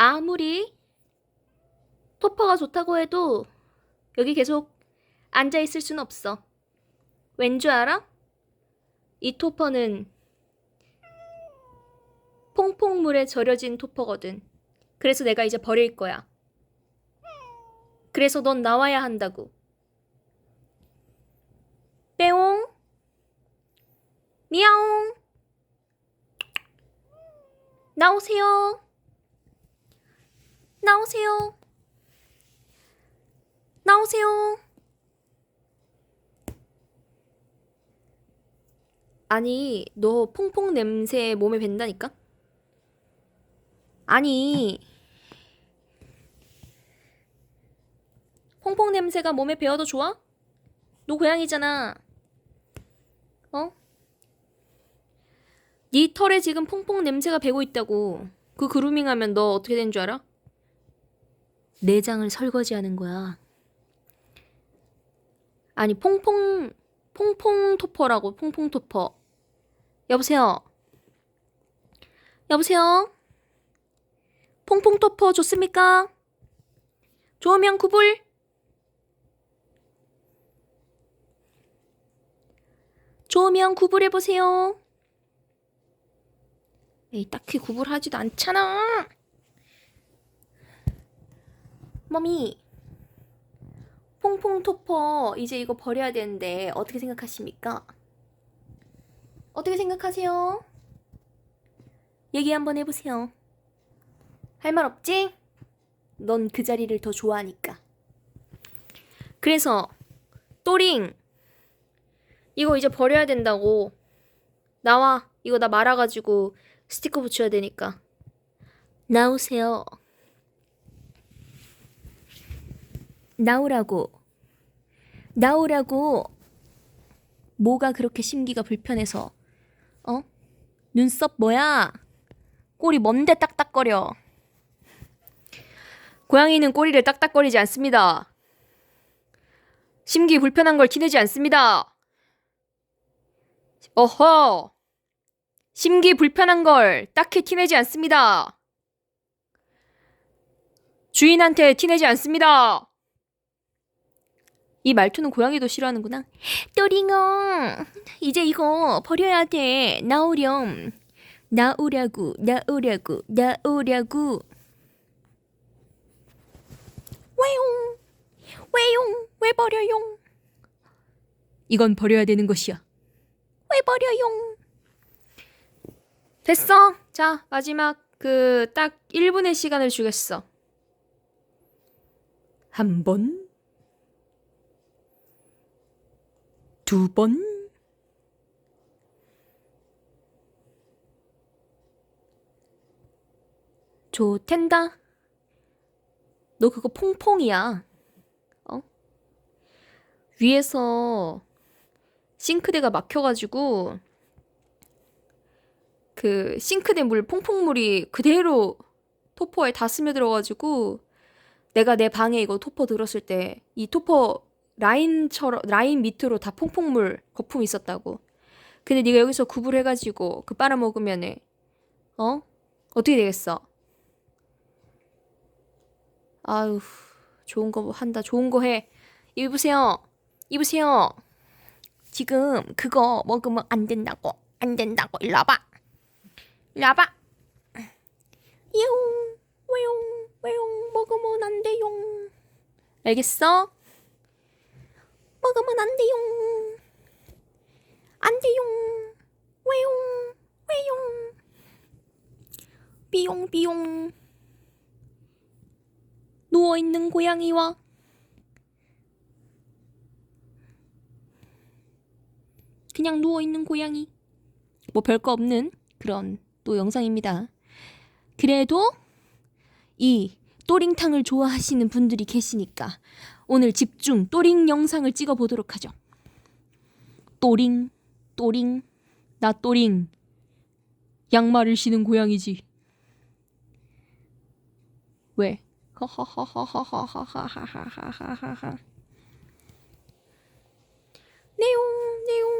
아무리 토퍼가 좋다고 해도 여기 계속 앉아 있을 순 없어. 왠 줄 알아? 이 토퍼는 퐁퐁물에 절여진 토퍼거든. 그래서 내가 이제 버릴 거야. 그래서 넌 나와야 한다고. 빼옹. 미야옹. 나오세요. 나오세요. 나오세요. 아니, 너 퐁퐁 냄새 몸에 밴다니까? 아니, 퐁퐁 냄새가 몸에 배어도 좋아? 너 고양이잖아. 어? 네 털에 지금 퐁퐁 냄새가 배고 있다고. 그 그루밍하면 너 어떻게 된 줄 알아? 내장을 설거지하는 거야. 아니 퐁퐁 퐁퐁 토퍼라고 퐁퐁 토퍼. 여보세요. 여보세요. 퐁퐁 토퍼 좋습니까? 좋으면 구불. 좋으면 구불해 보세요. 에이 딱히 구불하지도 않잖아. 머미. 퐁퐁 토퍼 이제 이거 버려야 되는데 어떻게 생각하십니까? 어떻게 생각하세요? 얘기 한번 해보세요. 할 말 없지? 넌 그 자리를 더 좋아하니까. 그래서 또링 이거 이제 버려야 된다고. 나와. 이거 나 말아가지고 스티커 붙여야 되니까. 나오세요. 나오라고. 나오라고. 뭐가 그렇게 심기가 불편해서. 어? 눈썹 뭐야? 꼬리 뭔데 딱딱거려? 고양이는 꼬리를 딱딱거리지 않습니다. 심기 불편한 걸 티내지 않습니다. 어허! 심기 불편한 걸 딱히 티내지 않습니다. 주인한테 티내지 않습니다. 이 말투는 고양이도 싫어하는구나. 또링어, 이제 이거 버려야 돼. 나오렴. 나오라고, 나오라고, 나오라고. 왜용, 왜용, 왜 버려용? 이건 버려야 되는 것이야. 왜 버려용? 됐어. 자, 마지막 그 딱 1분의 시간을 주겠어. 한 번, 두 번, 좋텐다. 너 그거 퐁퐁이야. 어? 위에서 싱크대가 막혀가지고 그 싱크대 물 퐁퐁물이 그대로 토퍼에 다 스며들어가지고 내가 내 방에 이거 토퍼 들었을 때 이 토퍼 라인처럼 라인 밑으로 다 퐁퐁물 거품이 있었다고. 근데 네가 여기서 구불해가지고 그 빨아 먹으면은 어 어떻게 되겠어? 아유 좋은 거 한다 좋은 거 해. 입으세요 입으세요. 지금 그거 먹으면 안 된다고 안 된다고 일로 와봐. 일로 와봐. 예용, 왜용, 왜용, 먹으면 안 돼용. 알겠어? 먹으면 안 돼용. 안 돼용. 왜용, 왜용. 삐용, 삐용. 누워있는 고양이와 그냥 누워있는 고양이. 뭐 별거 없는 그런 또 영상입니다. 그래도 이 또링탕을 좋아하시는 분들이 계시니까 오늘 집중 또링 영상을 찍어 보도록 하죠. 또링, 또링, 나 또링. 양말을 신은 고양이지. 왜? 하하하하하하하하하하하. 네용, 네용.